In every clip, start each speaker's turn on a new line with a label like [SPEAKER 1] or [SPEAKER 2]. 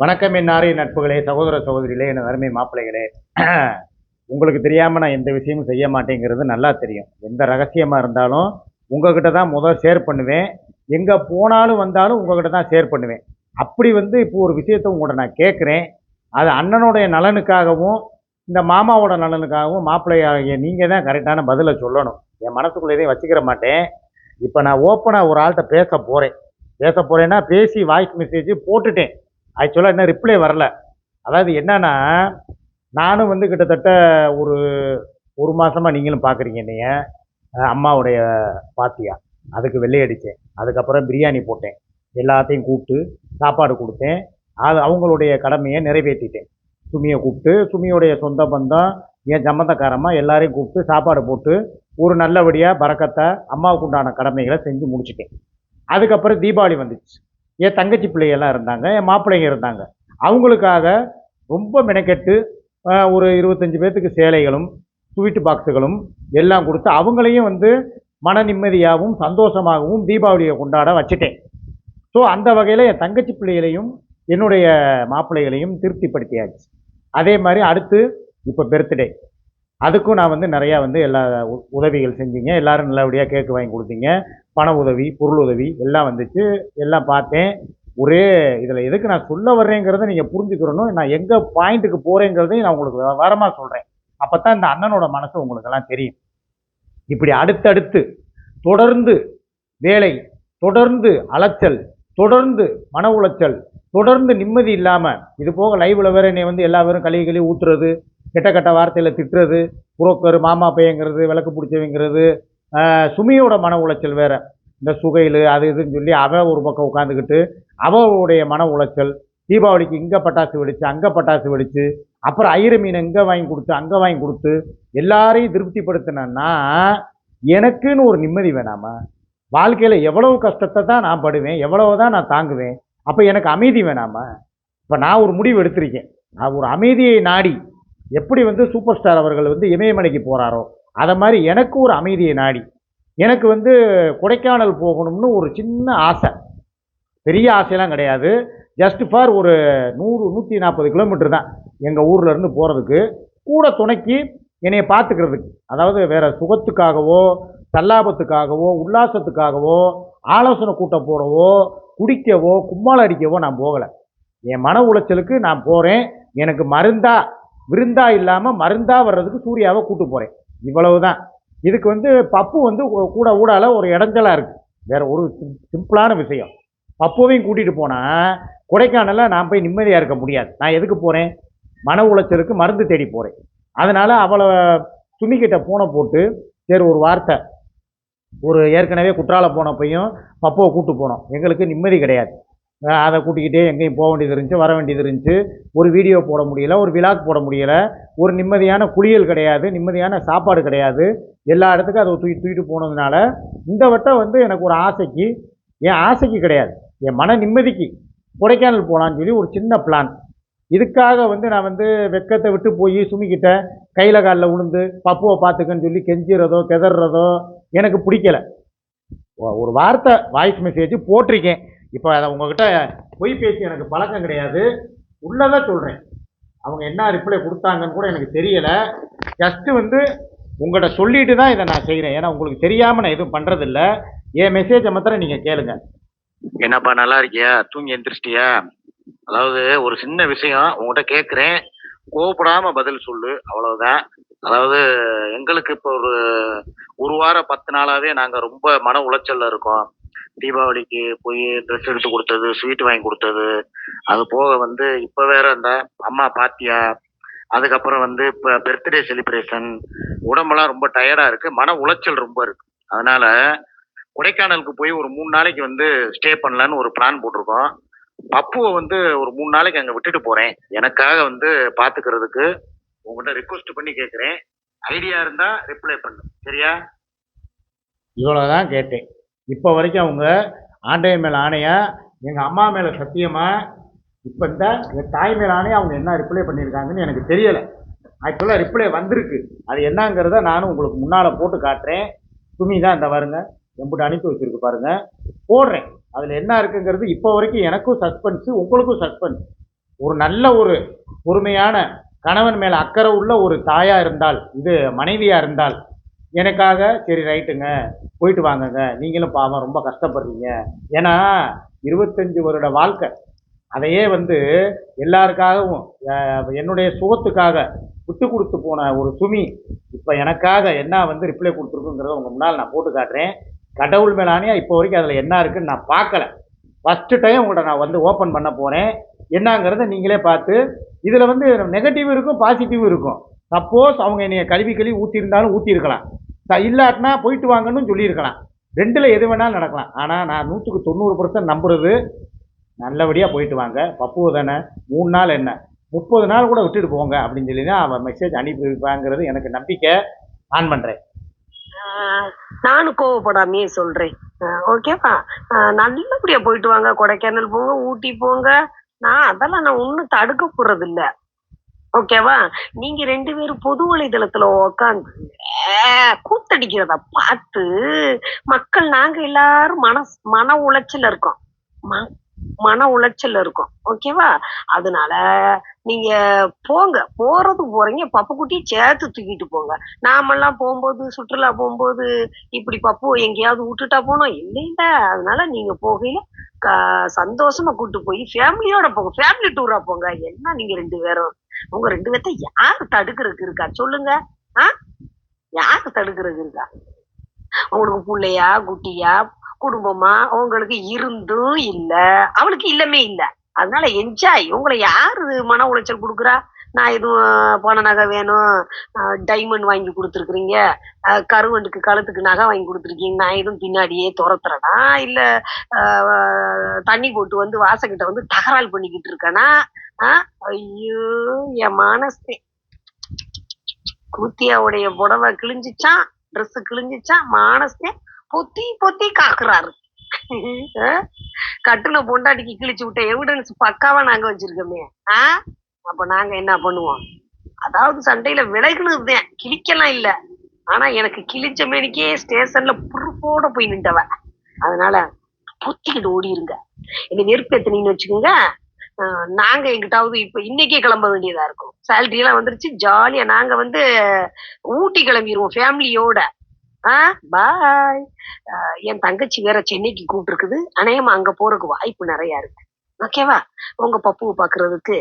[SPEAKER 1] வணக்கம் என்னாரி நட்புகளே சகோதர சகோதரிகளே என் அருமை மாப்பிள்ளைகளே. உங்களுக்கு தெரியாமல் நான் எந்த விஷயமும் செய்ய மாட்டேங்கிறது நல்லா தெரியும். எந்த ரகசியமாக இருந்தாலும் உங்ககிட்ட தான் முதல் ஷேர் பண்ணுவேன். எங்கே போனாலும் வந்தாலும் உங்ககிட்ட தான் ஷேர் பண்ணுவேன். அப்படி வந்து இப்போ ஒரு விஷயத்தை உங்கள்கிட்ட நான் கேட்குறேன். அது அண்ணனுடைய நலனுக்காகவும் இந்த மாமாவோட நலனுக்காகவும் மாப்பிள்ளையாகிய நீங்கள் தான் கரெக்டான பதிலை சொல்லணும். என் மனசுக்குள்ளே எதையும் வச்சுக்கிற மாட்டேன். இப்போ நான் ஓப்பனாக ஒரு ஆள்கிட்ட பேச போகிறேன் பேச போகிறேன்னா பேசி வாய்ஸ் மெசேஜ் போட்டுட்டேன். ஆக்சுவலாக இன்னும் ரிப்ளை வரல. அதாவது என்னன்னா நானும் வந்து கிட்டத்தட்ட ஒரு ஒரு மாதமாக நீங்களும் பார்க்குறீங்க என்னைய. அம்மாவுடைய பாத்தியா? அதுக்கு வெள்ளையடித்தேன் அதுக்கப்புறம் பிரியாணி போட்டேன். எல்லாத்தையும் கூப்பிட்டு சாப்பாடு கொடுத்தேன். அது அவங்களுடைய கடமையை நிறைவேற்றிட்டேன். சுமியை கூப்பிட்டு சுமியுடைய சொந்த பந்தம் என் சம்மந்தக்காரமாக எல்லாரையும் கூப்பிட்டு சாப்பாடு போட்டு ஒரு நல்லபடியாக பறக்கத்தை அம்மாவுக்கு உண்டான கடமைகளை செஞ்சு முடிச்சிட்டேன். அதுக்கப்புறம் தீபாவளி வந்துச்சு. என் தங்கச்சி பிள்ளைகள்லாம் இருந்தாங்க என் மாப்பிள்ளைங்க இருந்தாங்க. அவங்களுக்காக ரொம்ப மெனக்கெட்டு ஒரு இருபத்தஞ்சி பேர்த்துக்கு சேலைகளும் ஸ்வீட்டு பாக்ஸுகளும் எல்லாம் கொடுத்து அவங்களையும் வந்து மன நிம்மதியாகவும் சந்தோஷமாகவும் தீபாவளியை கொண்டாட வச்சுட்டேன். ஸோ அந்த வகையில் என் தங்கச்சி பிள்ளைகளையும் என்னுடைய மாப்பிள்ளைகளையும் திருப்திப்படுத்தியாச்சு. அதே மாதிரி அடுத்து இப்போ பர்த்டே அதுக்கும் நான் வந்து நிறையா வந்து எல்லா உ- உதவிகள் செஞ்சீங்க. எல்லோரும் நல்லபடியாக கேக்கு வாங்கி கொடுத்தீங்க. பண உதவி பொருள் உதவி எல்லாம் வந்துச்சு. எல்லாம் பார்த்தேன். ஒரே இதில் எதுக்கு நான் சொல்ல வர்றேங்கிறத நீங்கள் புரிஞ்சுக்கிறணும். நான் எங்கே பாயிண்ட்டுக்கு போகிறேங்கிறதையும் நான் உங்களுக்கு வரமாக சொல்கிறேன் அப்போ தான் இந்த அண்ணனோட மனசு உங்களுக்கெல்லாம் தெரியும். இப்படி அடுத்தடுத்து தொடர்ந்து வேலை தொடர்ந்து அலைச்சல் தொடர்ந்து மன உளைச்சல் தொடர்ந்து நிம்மதி இல்லாமல் இது போக லைவில் வேற என்னை வந்து எல்லா பேரும் கழுவி கழுவி ஊத்துறது கெட்ட கெட்ட வார்த்தையில் திட்டுறது புரோக்கர் மாமா பையங்கிறது விளக்கு பிடிச்சவங்கிறது சுமியோட மன உளைச்சல் வேறு. இந்த சுகையில் அது இதுன்னு சொல்லி அவன் ஒரு பக்கம் உட்காந்துக்கிட்டு அவளுடைய மன உளைச்சல் தீபாவளிக்கு இங்கே பட்டாசு வெடிச்சு அங்கே பட்டாசு வெடிச்சு அப்புறம் ஐயிர மீன் இங்கே வாங்கி கொடுத்து அங்கே வாங்கி கொடுத்து எல்லாரையும் திருப்திப்படுத்தினேன்னா எனக்குன்னு ஒரு நிம்மதி வேணாமா? வாழ்க்கையில் எவ்வளவு கஷ்டத்தை தான் நான் படுவேன் எவ்வளவு தான் நான் தாங்குவேன் அப்போ எனக்கு அமைதி வேணாமா? இப்போ நான் ஒரு முடிவு எடுத்திருக்கேன். நான் ஒரு அமைதியை நாடி எப்படி வந்து சூப்பர் ஸ்டார் அவர்கள் வந்து இமயமலைக்கு போகிறாரோ அதை மாதிரி எனக்கு ஒரு அமைதியை நாடி. எனக்கு வந்து கொடைக்கானல் போகணும்னு ஒரு சின்ன ஆசை. பெரிய ஆசையெல்லாம் கிடையாது. ஜஸ்ட் ஃபார் ஒரு நூறு நூற்றி நாற்பது கிலோமீட்டர் தான் எங்கள் ஊர்லேருந்து போகிறதுக்கு கூட துணைக்கு என்னையை பார்த்துக்கிறதுக்கு அதாவது வேறு சுகத்துக்காகவோ தல்லாபத்துக்காகவோ உல்லாசத்துக்காகவோ ஆலோசனை கூட்டம் போடவோ குடிக்கவோ கும்மால் அடிக்கவோ நான் போகலை. என் மன உளைச்சலுக்கு நான் போகிறேன் எனக்கு மருந்தா விருந்தா இல்லாமல் மருந்தா வர்றதுக்கு சூர்யாவை கூட்டு போகிறேன் இவ்வளவு தான் இதுக்கு வந்து பப்பு வந்து கூட ஊடால ஒரு இடைஞ்சலாக இருக்குது வேறு ஒரு சிம்பிளான விஷயம். பப்புவையும் கூட்டிகிட்டு போனால் கொடைக்கானலில் நான் போய் நிம்மதியாக இருக்க முடியாது. நான் எதுக்கு போகிறேன் மன உளைச்சலுக்கு மருந்து தேடி போகிறேன் அதனால் அவளை சுமிக்கிட்ட பூனை போட்டு சரி ஒரு வார்த்தை. ஒரு ஏற்கனவே குற்றால போனப்பையும் பப்புவை கூப்பிட்டு போனோம். எங்களுக்கு நிம்மதி கிடையாது. அதை கூட்டிக்கிட்டே எங்கேயும் போக வேண்டியது இருந்துச்சு வர வேண்டியது இருந்துச்சு. ஒரு வீடியோ போட முடியல ஒரு விழாக்கு போட முடியல. ஒரு நிம்மதியான குளியல் கிடையாது நிம்மதியான சாப்பாடு கிடையாது. எல்லா இடத்துக்கும் அதை தூக்கி தூக்கிட்டு போனதுனால இந்த வட்டம் வந்து எனக்கு ஒரு ஆசைக்கு என் ஆசைக்கு கிடையாது. என் மன நிம்மதிக்கு கொடைக்கானல் போகலான்னு சொல்லி ஒரு சின்ன பிளான் இதுக்காக வந்து நான் வந்து வெக்கத்தை விட்டு போய் சுமிக்கிட்ட கையில் காலில் விழுந்து பப்புவை பார்த்துக்கன்னு சொல்லி கெஞ்சிறதோ கெதறதோ எனக்கு பிடிக்கல. ஒரு வார்த்தை வாய்ஸ் மெசேஜ் போட்டிருக்கேன். இப்போ அதை உங்ககிட்ட பொய் பேசி எனக்கு பழக்கம் கிடையாது. உள்ளதை சொல்கிறேன் அவங்க என்ன ரிப்ளை கொடுத்தாங்கன்னு கூட எனக்கு தெரியலை. ஜஸ்ட்டு வந்து உங்கள்கிட்ட சொல்லிட்டு தான் இதை நான் செய்கிறேன் ஏன்னா உங்களுக்கு தெரியாமல் நான் எதுவும் பண்ணுறதில்ல என் மெசேஜை மாத்திரம் நீங்கள் கேளுங்க.
[SPEAKER 2] என்னப்பா நல்லா இருக்கியா? தூங்கி எந்திரிச்சிட்டியா? அதாவது ஒரு சின்ன விஷயம் உங்கள்கிட்ட கேட்குறேன். கோபப்படாமல் பதில் சொல்லு. அவ்வளோதான் அதாவது எங்களுக்கு இப்போ ஒரு ஒரு வாரம் பத்து நாளாவே நாங்கள் ரொம்ப மன உளைச்சலில் இருக்கோம். தீபாவளிக்கு போய் ட்ரெஸ் எடுத்து கொடுத்தது ஸ்வீட் வாங்கி கொடுத்தது. அது போக வந்து இப்போ வேற இந்த அம்மா பாத்தியா அதுக்கப்புறம் வந்து இப்போ பர்த்டே செலிப்ரேஷன் உடம்பெல்லாம் ரொம்ப டயர்டாக இருக்குது மன உளைச்சல் ரொம்ப இருக்குது அதனால் கொடைக்கானலுக்கு போய் ஒரு மூணு நாளைக்கு வந்து ஸ்டே பண்ணலான்னு ஒரு பிளான் போட்டிருக்கோம். பப்புவை வந்து ஒரு மூணு நாளைக்கு அங்கே விட்டுட்டு போகிறேன் எனக்காக வந்து பார்த்துக்கிறதுக்கு உங்கள்கிட்ட ரிக்வஸ்ட் பண்ணி கேட்குறேன் ஐடியா இருந்தால் ரிப்ளை பண்ணு. சரியா?
[SPEAKER 1] இவ்வளோதான் கேட்டேன். இப்போ வரைக்கும் அவங்க ஆண்டையன் மேலே ஆணையா எங்கள் அம்மா மேலே சத்தியமாக இப்போ இந்த என் தாய் மேலே ஆணையா அவங்க என்ன ரிப்ளை பண்ணியிருக்காங்கன்னு எனக்கு தெரியலை. ஆக்சுவலாக ரிப்ளை வந்திருக்கு. அது என்னங்கிறத நானும் உங்களுக்கு முன்னால் போட்டு காட்டுறேன். துணி தான் இந்த வருங்க எம்பிட்டு அனுப்பி வச்சுருக்கு பாருங்கள் போடுறேன். அதில் என்ன இருக்குங்கிறது இப்போ வரைக்கும் எனக்கும் சஸ்பென்ஸு உங்களுக்கும் சஸ்பென்ஸ் ஒரு நல்ல ஒரு பொறுமையான கணவன் மேலே அக்கறை உள்ள ஒரு தாயாக இருந்தால் இது மனைவியாக இருந்தால் எனக்காக சரி ரைட்டுங்க. போயிட்டு வாங்கங்க. நீங்களும் பாவம் ரொம்ப கஷ்டப்படுறீங்க. ஏன்னா இருபத்தஞ்சி வருட வாழ்க்கை. அதையே வந்து எல்லாருக்காகவும் என்னுடைய சுகத்துக்காக விட்டு கொடுத்து போன ஒரு சுமி இப்போ எனக்காக என்ன வந்து ரிப்ளை கொடுத்துருக்குங்கிறத உங்கள் முன்னால் நான் போட்டு காட்டுறேன். கடவுள் மேலானியா இப்போ வரைக்கும் அதில் என்ன இருக்குன்னு நான் பார்க்கல. ஃபஸ்ட்டு டைம் உங்கள்கிட்ட நான் வந்து ஓப்பன் பண்ண போகிறேன் என்னங்கிறத நீங்களே பார்த்து இதில் வந்து நெகட்டிவ் இருக்கும் பாசிட்டிவ் இருக்கும். சப்போஸ் அவங்க என்னைய கழுவி கழுவி ஊற்றிருந்தாலும் ஊற்றிருக்கலாம் ச இல்லாட்டினா போயிட்டு வாங்கன்னு சொல்லியிருக்கலாம். ரெண்டில் எது வேணாலும் நடக்கலாம். ஆனால் நான் நூற்றுக்கு தொண்ணூறு பர்சன்ட் நம்புறது நல்லபடியாக போயிட்டு வாங்க. பப்பு தானே? மூணு நாள் என்ன? முப்பது நாள் கூட விட்டுட்டு போங்க அப்படின்னு சொல்லி தான் அவன் மெசேஜ் அனுப்பி வைப்பாங்கிறது எனக்கு நம்பிக்கை. ஆன் பண்ணுறேன்
[SPEAKER 3] நானும் கோவப்படாமையே சொல்கிறேன் ஓகேப்பா ஓகேவா? ஆஹ் போயிட்டு வாங்க. கொடைக்கானல் போங்க ஊட்டி போங்க. நான் அதெல்லாம் நான் ஒன்றும் தடுக்க போறது ஓகேவா நீங்க ரெண்டு பேரும் பொது வலைதளத்துல உட்காந்து கூத்தடிக்கிறத பார்த்து மக்கள் நாங்க எல்லாரும் மன மன உளைச்சல் இருக்கோம். ம- மன உளைச்சல் இருக்கும். ஓகேவா அதனால நீங்க போங்க. போறது போறீங்க. பப்பகுட்டியை சேர்த்து தூக்கிட்டு போங்க. நாமெல்லாம் போகும்போது சுற்றுலா போகும்போது இப்படி பப்பு எங்கேயாவது விட்டுட்டா போனோம். இல்லை அதனால நீங்க போகையில சந்தோஷமா கூட்டு போய் ஃபேமிலியோட போங்க ஃபேமிலி டூரா போங்க. என்ன நீங்க ரெண்டு பேரும்? உங்க ரெண்டு பேர்த்த யாரு தடுக்கிறதுக்கு இருக்கா? சொல்லுங்க. ஆ? யாரு தடுக்கிறதுக்கு இருக்கா? உங்களுக்கு பிள்ளையா குட்டியா குடும்பமா? உங்களுக்கு இருந்தும் இல்ல. அவளுக்கு இல்லமே இல்ல. அதனால என்ஜாய் உங்களை யாரு மன உளைச்சல் கொடுக்குறா? நான் எதுவும் போன நகை வேணும் டைமண்ட் வாங்கி கொடுத்துருக்குறீங்க. கருவண்டுக்கு கழுத்துக்கு நகை வாங்கி கொடுத்துருக்கீங்க. நான் எதுவும் பின்னாடியே துரத்துறேனா? இல்ல தண்ணி போட்டு வந்து வாசக்கிட்ட வந்து தகராறு பண்ணிக்கிட்டு இருக்கேனா? ஆ ஐயோ என் மனசே. குத்தியாவுடைய புடவை கிழிஞ்சிச்சான் ட்ரெஸ் கிழிஞ்சிச்சான் மானசே பொத்தி பொத்தி காக்குறாரு. அஹ், கட்டுன பொண்டாட்டிக்கு கிழிச்சு விட்ட எவிடன்ஸ் பக்காவா நாங்க வச்சிருக்கோமே. ஆ அப்ப நாங்க என்ன பண்ணுவோம்? அதாவது சண்டையில இருந்தேன் கிழிக்கலாம் இல்ல. ஆனா எனக்கு கிழிச்ச மேனிக்கே ஸ்டேஷன்ல புருப்போட போய் நின்றவ. அதனால பொத்திக்கிட்டு ஓடிருங்க. என்ன எத்தனைன்னு வச்சுக்கோங்க. நாங்க எங்கிட்டாவது இப்ப இன்னைக்கே கிளம்ப வேண்டியதா இருக்கும். சேலரி எல்லாம் வந்துருச்சு. ஜாலியா நாங்க வந்து ஊட்டி கிளம்பிடுவோம் ஃபேமிலியோட ஆ பாய் என் தங்கச்சி வேற சென்னைக்கு கூப்பிட்டுருக்குது. அநேகமா அங்க போறதுக்கு வாய்ப்பு நிறைய இருக்கு. ஓகேவா உங்க பப்புவை பாக்குறதுக்கு.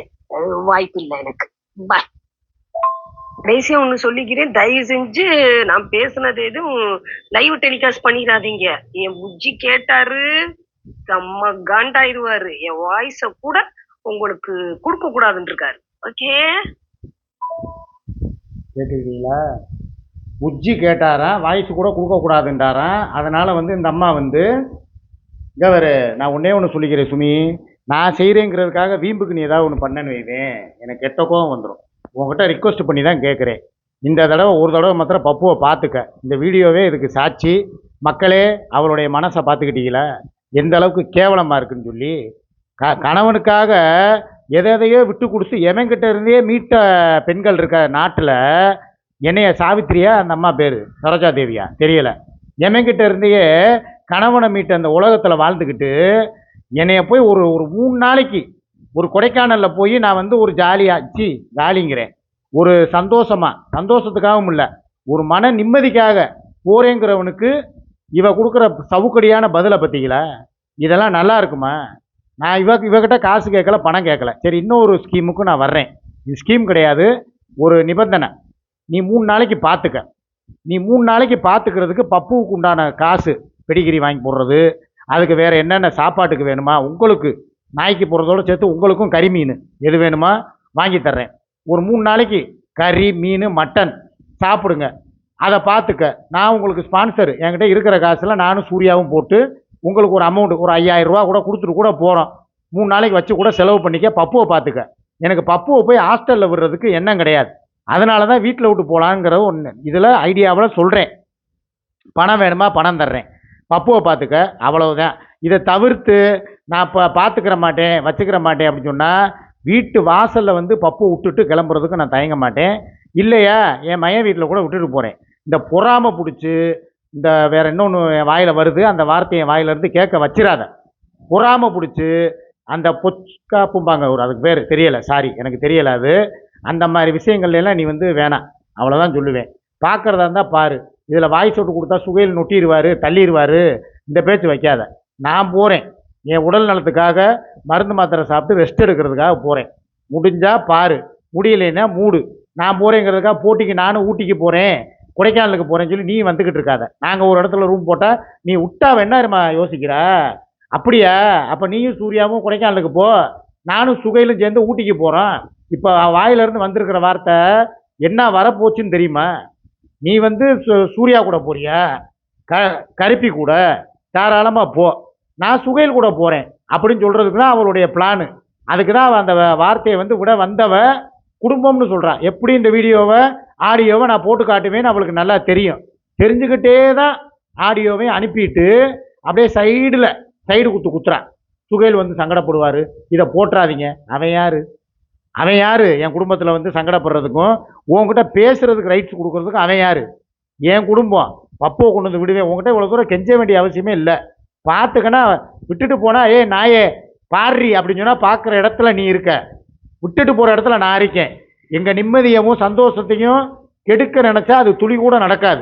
[SPEAKER 3] வாய்ப்பு இல்லை எனக்கு. பாய் கடைசியா ஒண்ணு சொல்லிக்கிறேன். தயவு செஞ்சு நான் பேசுனது எதுவும் லைவ் டெலிகாஸ்ட் பண்ணிடாதீங்க. என் புஜ்ஜி கேட்டாரு செம்ம காண்டாயிருவாரு. என் வாய்ஸ கூட உங்களுக்கு கொடுக்க கூடாதுன்னு இருக்காரு ஓகே
[SPEAKER 1] கேட்டுக்கிறீங்களா? புஜ்ஜி கேட்டாராம் வாய்ஸ் கூட கொடுக்கக்கூடாதுன்றாராம் அதனால வந்து இந்த அம்மா வந்து இங்கே வேறு நான் ஒன்னே ஒன்று சொல்லிக்கிறேன் சுமி. நான் செய்கிறேங்கிறதுக்காக வீம்புக்கு நீ ஏதாவது ஒன்று பண்ணேன்னு வைவேன். எனக்கு கெட்ட கோவம் வந்துடும் உங்ககிட்ட ரிக்வஸ்ட் பண்ணி தான் கேட்குறேன் இந்த தடவை ஒரு தடவை மாத்திரம் பப்புவை பார்த்துக்க. இந்த வீடியோவே இதுக்கு சாட்சி. மக்களே அவளுடைய மனசை பார்த்துக்கிட்டீங்களா? எந்த அளவுக்கு கேவலமாக இருக்குன்னு சொல்லி. க கணவனுக்காக எதை எதையோ விட்டு கொடுத்து எவன்கிட்ட இருந்தே மீட்ட பெண்கள் இருக்க நாட்டில் என்னைய சாவித்திரியா? அந்த அம்மா பேர். சரோஜா தேவியா. தெரியலை. எவன்கிட்ட இருந்தையே கணவனை மீட்ட அந்த உலகத்தில் வாழ்ந்துக்கிட்டு என்னைய போய் ஒரு ஒரு மூணு நாளைக்கு ஒரு கொடைக்கானலில் போய் நான் வந்து ஒரு ஜாலியாக சி ஜாலிங்கிறேன். ஒரு சந்தோஷமா சந்தோஷத்துக்காகவும் இல்லை. ஒரு மன நிம்மதிக்காக போகிறேங்கிறவனுக்கு இவ கொடுக்குற சவுக்கடியான பதிலை பார்த்தீங்களா இதெல்லாம் நல்லா இருக்குமா? நான் இவ இவகிட்ட காசு கேட்கல பணம் கேட்கல சரி இன்னொரு ஸ்கீமுக்கு நான் வர்றேன். இது ஸ்கீம் கிடையாது. ஒரு நிபந்தனை. நீ மூணு நாளைக்கு பார்த்துக்க நீ மூணு நாளைக்கு பார்த்துக்கிறதுக்கு பப்புவுக்கு உண்டான காசு பெடிகிரி வாங்கி போடுறது அதுக்கு வேறு என்னென்ன சாப்பாட்டுக்கு வேணுமா? உங்களுக்கு நாய்க்கு போடுறதோட சேர்த்து உங்களுக்கும் கறி மீன். எது வேணுமா? வாங்கி தர்றேன். ஒரு மூணு நாளைக்கு கறி மீன் மட்டன் சாப்பிடுங்க. அதை பார்த்துக்க. நான் உங்களுக்கு ஸ்பான்சர் என்கிட்ட இருக்கிற காசில் நானும் சூர்யாவும் போட்டு உங்களுக்கு ஒரு அமௌண்ட் ஒரு ஐயாயிரரூவா கூட கொடுத்துட்டு கூட போகிறோம் மூணு நாளைக்கு வச்சு கூட செலவு பண்ணிக்க பப்புவை பார்த்துக்க. எனக்கு பப்புவை போய் ஹாஸ்டலில் விடுறதுக்கு எண்ணம் கிடையாது. அதனால தான் வீட்டில் விட்டு போகலாங்கிற ஒன்று இதில் ஐடியாவில் சொல்கிறேன் பணம் வேணுமா? பணம் தர்றேன். பப்புவை பார்த்துக்க. அவ்வளவுதான். இதை தவிர்த்து நான் இப்போ பார்த்துக்கிற மாட்டேன் வச்சுக்கிற மாட்டேன் அப்படின்னு சொன்னால் வீட்டு வாசலில் வந்து பப்பு விட்டுட்டு கிளம்புறதுக்கு நான் தயங்க மாட்டேன். இல்லையா? என் மையன் வீட்டில் கூட விட்டுட்டு போகிறேன் இந்த பொறாமை பிடிச்சி இந்த வேற இன்னொன்று என் வாயில் வருது அந்த வார்த்தையை என் வாயிலிருந்து கேட்க வச்சிடாத. பொறாமை பிடிச்சி அந்த பொச்காப்பும்பாங்க ஒரு அதுக்கு பேர் தெரியலை சாரி எனக்கு தெரியலை அது. அந்த மாதிரி விஷயங்கள்லாம் நீ வந்து வேணாம். அவ்வளோதான் சொல்லுவேன். பார்க்குறதா இருந்தால் பாரு. இதில் வாய்ஸ் விட்டு கொடுத்தா சுகையில் நொட்டிடுவார் தள்ளிடுவார். இந்த பேச்சு வைக்காத. நான் போகிறேன் என் உடல் நலத்துக்காக மருந்து மாத்திரை சாப்பிட்டு ரெஸ்ட் எடுக்கிறதுக்காக போகிறேன் முடிஞ்சால் பாரு. முடியலைன்னா மூடு. நான் போகிறேங்கிறதுக்காக போட்டிக்கு நானும் ஊட்டிக்கு போகிறேன் கொடைக்கானலுக்கு போகிறேன்னு சொல்லி நீ வந்துக்கிட்டு இருக்காத. நாங்கள் ஒரு இடத்துல ரூம் போட்டால் நீ விட்டா வேணா யோசிக்கிற? அப்படியா? அப்போ நீயும் சூர்யாவும் கொடைக்கானலுக்கு போ. நானும் சுகையிலும் சேர்ந்து ஊட்டிக்கு போகிறோம் இப்போ வாயிலிருந்து வந்திருக்கிற வார்த்தை என்ன வரப்போச்சுன்னு தெரியுமா? நீ வந்து சூர்யா கூட போறியா? க கருப்பி கூட. தாராளமாக போ. நான் சுகையில் கூட போகிறேன் அப்படின்னு சொல்கிறதுக்கு தான் அவளுடைய பிளானு அதுக்கு தான் அந்த வ- வார்த்தையை வந்து விட வந்தவ குடும்பம்னு சொல்கிறான் எப்படி இந்த வீடியோவை ஆடியோவை நான் போட்டு காட்டுவேன்னு அவளுக்கு நல்லா தெரியும். தெரிஞ்சுக்கிட்டே தான் ஆடியோவையும் அனுப்பிட்டு அப்படியே சைடில் சைடு குத்து குத்துறான் சுகையில் வந்து சங்கடப்படுவார். இதை போட்டுறாதீங்க அவன் யார்? அவன் யார்? என் குடும்பத்தில் வந்து சங்கடப்படுறதுக்கும் உங்ககிட்ட பேசுகிறதுக்கு ரைட்ஸ் கொடுக்குறதுக்கும் அவன் யார்? என் குடும்பம். பப்போ கொண்டு வந்து விடுவேன். உங்ககிட்ட இவ்வளோ தூரம் கெஞ்ச வேண்டிய அவசியமே இல்லை. பார்த்துக்கன்னா விட்டுட்டு போனால் ஏ நாயே பாடுறி அப்படின்னு சொன்னால் பார்க்குற இடத்துல நீ இருக்க. விட்டுட்டு போகிற இடத்துல நான் இருக்கேன். எங்கள் நிம்மதியவும் சந்தோஷத்தையும் கெடுக்க நினச்சா அது துளி கூட நடக்காது.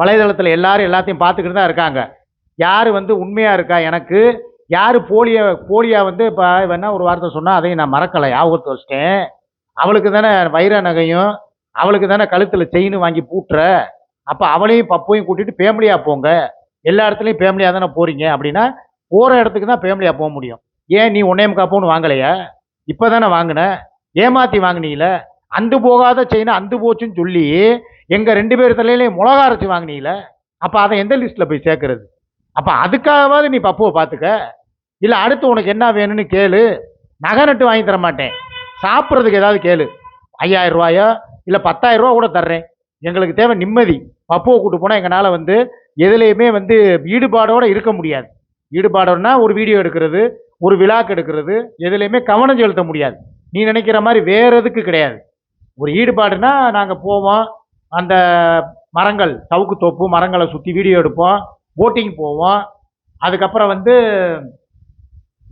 [SPEAKER 1] வலைதளத்தில் எல்லாரும் எல்லாத்தையும் பார்த்துக்கிட்டு தான் இருக்காங்க. யார் வந்து உண்மையாக இருக்கா? எனக்கு யார் போலியோ போலியா வந்து இப்போ வேணா ஒரு வார்த்தை சொன்னால் அதையும் நான் மறக்கலை ஞாபகத்தை வச்சிட்டேன். அவளுக்கு தானே வைர நகையும் அவளுக்கு தானே கழுத்தில் செயின் வாங்கி பூட்டுற. அப்போ அவளையும் பப்பையும் கூட்டிகிட்டு ஃபேமிலியாக போங்க. எல்லா இடத்துலையும் ஃபேமிலியாக தானே போகிறீங்க அப்படின்னா போகிற இடத்துக்கு தான் ஃபேமிலியாக போக முடியும். ஏன் நீ ஒன்னே காப்போன்னு வாங்கலையா? இப்போ தானே வாங்கின. ஏமாற்றி வாங்கினீல அந்து போகாத செயினை அந்து போச்சுன்னு சொல்லி எங்கள் ரெண்டு பேர் தலையிலையும் மிளகா அரைச்சி வாங்கினீல அப்போ அதை எந்த லிஸ்ட்டில் போய் சேர்க்கறது? அப்போ அதுக்காகவாவது நீ பப்புவை பார்த்துக்க. இல்லை அடுத்து உனக்கு என்ன வேணும்னு கேளு. நகை நட்டு வாங்கி தர மாட்டேன். சாப்பிட்றதுக்கு ஏதாவது கேளு. ஐயாயிரம் ரூபாயோ இல்லை பத்தாயிரம் ரூபா கூட தர்றேன். எங்களுக்கு தேவை நிம்மதி. பப்புவை கூட்டு போனால் எங்களால் வந்து எதுலேயுமே வந்து ஈடுபாடோடு இருக்க முடியாது. ஈடுபாடோன்னா ஒரு வீடியோ எடுக்கிறது ஒரு விழாக்கு எடுக்கிறது எதுலேயுமே கவனம் செலுத்த முடியாது. நீ நினைக்கிற மாதிரி வேற எதுக்கு கிடையாது. ஒரு ஈடுபாடுனா நாங்கள் போவோம். அந்த மரங்கள் சவுக்கு தோப்பு மரங்களை சுற்றி வீடியோ எடுப்போம். போட்டிங் போவோம். அதுக்கப்புறம் வந்து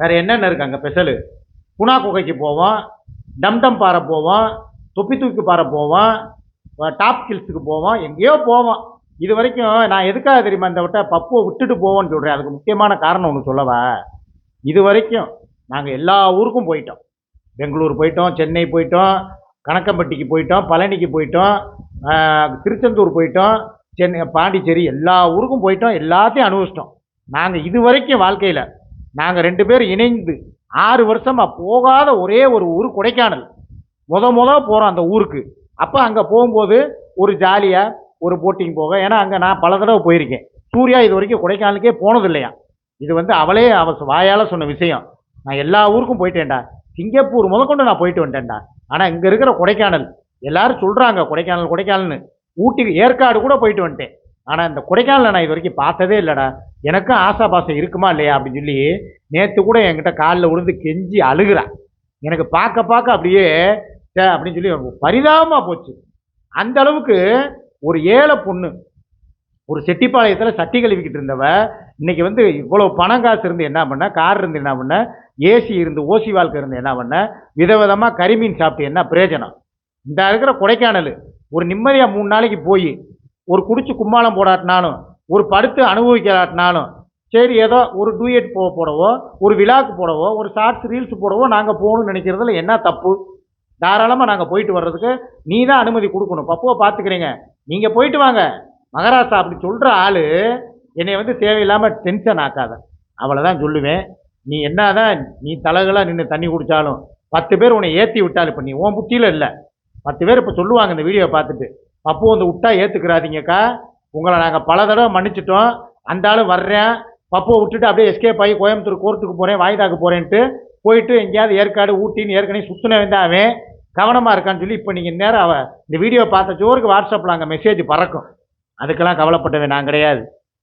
[SPEAKER 1] வேறு என்னென்ன இருக்குது அங்கே ஸ்பெஷலு குணா குகைக்கு போவோம் டம்டம் பாறை போவோம் தொப்பி தூக்கி பாறை போவோம் டாப் ஹில்ஸுக்கு போவோம் எங்கேயோ போவோம். இது வரைக்கும் நான் எதுக்காக தெரியுமா இந்த விட்ட பப்புவை விட்டுட்டு போவோன்னு சொல்கிறேன் அதுக்கு முக்கியமான காரணம் ஒன்று சொல்லவா? இது வரைக்கும் நாங்கள் எல்லா ஊருக்கும் போயிட்டோம். பெங்களூர் போயிட்டோம் சென்னை போயிட்டோம் கணக்கம்பட்டிக்கு போயிட்டோம் பழனிக்கு போயிட்டோம் திருச்செந்தூர் போயிட்டோம் சென்னை பாண்டிச்சேரி எல்லா ஊருக்கும் போயிட்டோம் எல்லாத்தையும் அனுபவிச்சிட்டோம். நாங்கள் இது வரைக்கும் வாழ்க்கையில் நாங்கள் ரெண்டு பேர் இணைந்து ஆறு வருஷமாக போகாத ஒரே ஒரு ஊர் கொடைக்கானல். முத முத போகிறோம் அந்த ஊருக்கு. அப்போ அங்கே போகும்போது ஒரு ஜாலியாக ஒரு போட்டிங் போக. ஏன்னா அங்கே நான் பல தடவை போயிருக்கேன். சூர்யா இது வரைக்கும் கொடைக்கானலுக்கே போனது இல்லையா இது வந்து அவளே அவ வாயால் சொன்ன விஷயம். நான் எல்லா ஊருக்கும் போயிட்டேன்டா. சிங்கப்பூர் முதற்கொண்டு நான் போயிட்டு வந்துட்டேன்டா ஆனால் இங்கே இருக்கிற கொடைக்கானல் எல்லாரும் சொல்கிறாங்க கொடைக்கானல் கொடைக்கானல்னு. ஊட்டி ஏற்காடு கூட போயிட்டு வந்துட்டேன். ஆனால் இந்த கொடைக்கானலை நான் இது வரைக்கும் பார்த்ததே இல்லைடா. எனக்கும் ஆசா பாசம் இருக்குமா இல்லையா அப்படின்னு சொல்லி நேற்று கூட என்கிட்ட காலில் விழுந்து கெஞ்சி அழுகிறா. எனக்கு பார்க்க பார்க்க அப்படியே சே அப்படின்னு சொல்லி பரிதாபமாக போச்சு. அந்த அளவுக்கு ஒரு ஏழை பொண்ணு ஒரு செட்டிப்பாளையத்தில் சட்டி கழுவிக்கிட்டு இருந்தவ இன்னைக்கு வந்து இவ்வளோ பணம் காசு இருந்து என்ன பண்ண கார் இருந்து என்ன பண்ண ஏசி இருந்து ஓசி வாழ்க்கை இருந்து என்ன பண்ண விதவிதமாக கரிமீன் சாப்பிட்டு என்ன பிரயோஜனம்? இந்த இருக்கிற கொடைக்கானல் ஒரு நிம்மதியாக மூணு நாளைக்கு போய் ஒரு குடிச்சு கும்மாளம் போடாட்டினாலும் ஒரு படுத்து அனுபவிக்கிறாட்டினாலும் சரி ஏதோ ஒரு டூயட் போ போடவோ ஒரு விழாக்கு போடவோ ஒரு ஷார்ட்ஸ் ரீல்ஸ் போடவோ நாங்கள் போகணும்னு நினைக்கிறதுல என்ன தப்பு? தாராளமாக நாங்கள் போயிட்டு வர்றதுக்கு நீ தான் அனுமதி கொடுக்கணும். பப்புவை பார்த்துக்கிறீங்க. நீங்கள் போயிட்டு வாங்க. மகாராஷ்டிரா அப்படி சொல்கிற ஆள் என்னை வந்து தேவையில்லாமல் டென்ஷன் ஆக்காத. அவ்வளோதான் சொல்லுவேன். நீ என்னதான் நீ தலைகளாக நின்று தண்ணி குடித்தாலும் பத்து பேர் உன்னை ஏற்றி விட்டாலும் இப்போ நீ உன் புத்தியில் இல்லை. பத்து பேர் இப்போ சொல்லுவாங்க இந்த வீடியோவை பார்த்துட்டு. பப்பு வந்து விட்டா ஏற்றுக்கிறாதீங்கக்கா உங்களை நாங்கள் பல தடவை மன்னிச்சிட்டோம். அந்த ஆள் வர்றேன். பப்புவை விட்டுட்டு அப்படியே எஸ்கேப் ஆகி கோயம்புத்தூர் கோர்ட்டுக்கு போகிறேன் வாய்தாக்கு போகிறேன்ட்டு போயிட்டு எங்கேயாவது ஏற்காடு ஊட்டின்னு ஏற்கனவே சுற்றினவன் தான் அவன். கவனமாக இருக்கான்னு சொல்லி இப்போ நீங்கள் நேரம் அவ இந்த வீடியோ பார்த்த ஜோருக்கு வாட்ஸ்அப்பில் அங்கே மெசேஜ் பறக்கும். அதுக்கெல்லாம் கவலைப்பட்டவன் நான் கிடையாது.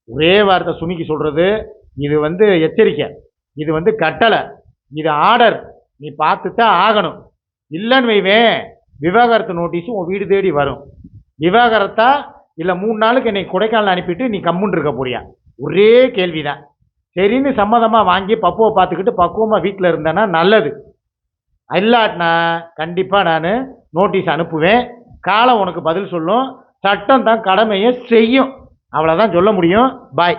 [SPEAKER 1] ஒரே வார்த்தை சுமிக்கு சொல்கிறது இது வந்து எச்சரிக்கை. இது வந்து கட்டளை. இது ஆர்டர் நீ பார்த்து தான் ஆகணும். இல்லைன்னு வைவேன். விவாகரத்து நோட்டீஸும் உன் வீடு தேடி வரும். விவாகரத்தா? இல்லை மூணு நாளுக்கு என்னை கொடைக்கானல் அனுப்பிட்டு நீ கம்முன்னு இருக்க போறியா? ஒரே கேள்வி தான் சரின்னு சம்மதமாக வாங்கி பப்புவை பார்த்துக்கிட்டு பக்குவமாக வீட்டில் இருந்தேன்னா நல்லது. இல்லாட்டினா கண்டிப்பாக நான் நோட்டீஸ் அனுப்புவேன். காலம் உனக்கு பதில் சொல்லும். சட்டம் தான் கடமையை செய்யும். அவ்வளோதான் சொல்ல முடியும். பாய்